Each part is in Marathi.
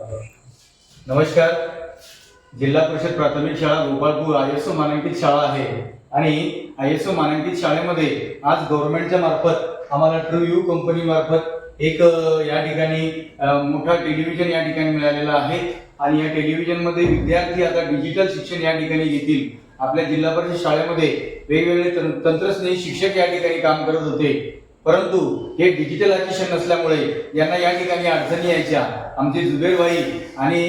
नमस्कार. जिल्हा परिषद प्राथमिक शाळा गोपाळपूर आय एस ओ मानांकित शाळा आहे. आणि आय एस ओ मानांकित शाळेमध्ये आज गव्हर्नमेंटच्या मार्फत आम्हाला ट्रू यू कंपनी मार्फत एक या ठिकाणी मोठा टेलिव्हिजन या ठिकाणी मिळालेला आहे. आणि या टेलिव्हिजनमध्ये विद्यार्थी आता डिजिटल शिक्षण या ठिकाणी घेतील. आपल्या जिल्हा परिषद शाळेमध्ये वेगवेगळे तंत्रज्ञ शिक्षक या ठिकाणी काम करत होते. परंतु हे डिजिटलायझेशन नसल्यामुळे यांना या ठिकाणी अडचणी यायच्या. आमचे जुबेर भाई आणि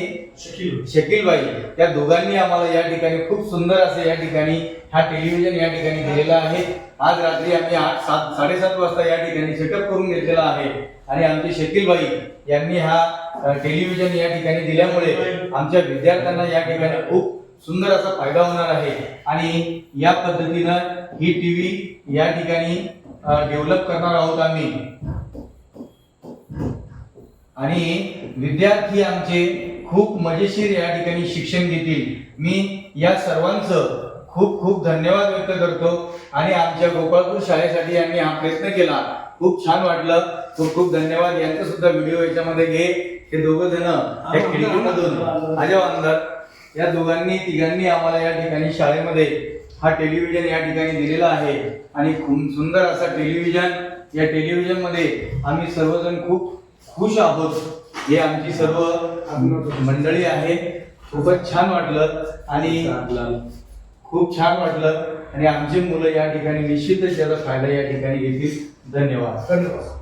शकील भाई. या दोघांनी आम्हाला या ठिकाणी खूप सुंदर असं या ठिकाणी हा टेलिव्हिजन या ठिकाणी दिलेला आहे. आज रात्री आम्ही आठ सात साडेसात वाजता या ठिकाणी सेटअप करून घेतलेला आहे. आणि आमचे शकील भाई यांनी हा टेलिव्हिजन या ठिकाणी दिल्यामुळे आमच्या विद्यार्थ्यांना या ठिकाणी खूप सुंदर असा फायदा होणार आहे. आणि या पद्धतीनं ही टीव्ही या ठिकाणी डेव्हलप करणार आहोत आम्ही. आणि विद्यार्थी आमचे खूप मजेशीर या ठिकाणी शिक्षण घेतील. मी या सर्वांचं खूप खूप धन्यवाद व्यक्त करतो. आणि आमच्या गोपाळपूर शाळेसाठी आम्ही हा प्रयत्न केला. खूप छान वाटलं. खूप खूप धन्यवाद. यांचा सुद्धा व्हिडिओ याच्यामध्ये घे. हे दोघं जण या खिडकीमधून अजय अंदर या दोघांनी तिघांनी आम्हाला या ठिकाणी शाळेमध्ये हा टेलिव्हिजन या ठिकाणी दिलेला आहे. आणि खूप सुंदर असा टेलिव्हिजन या टेलिव्हिजनमध्ये आम्ही सर्वजण खूप खुश आहोत. हे आमची सर्व मंडळी आहे खूपच छान वाटलं. आणि खूप छान वाटलं. आणि आमची मुलं या ठिकाणी निश्चितच त्याचा फायदा या ठिकाणी घेतील धन्यवाद. धन्यवाद.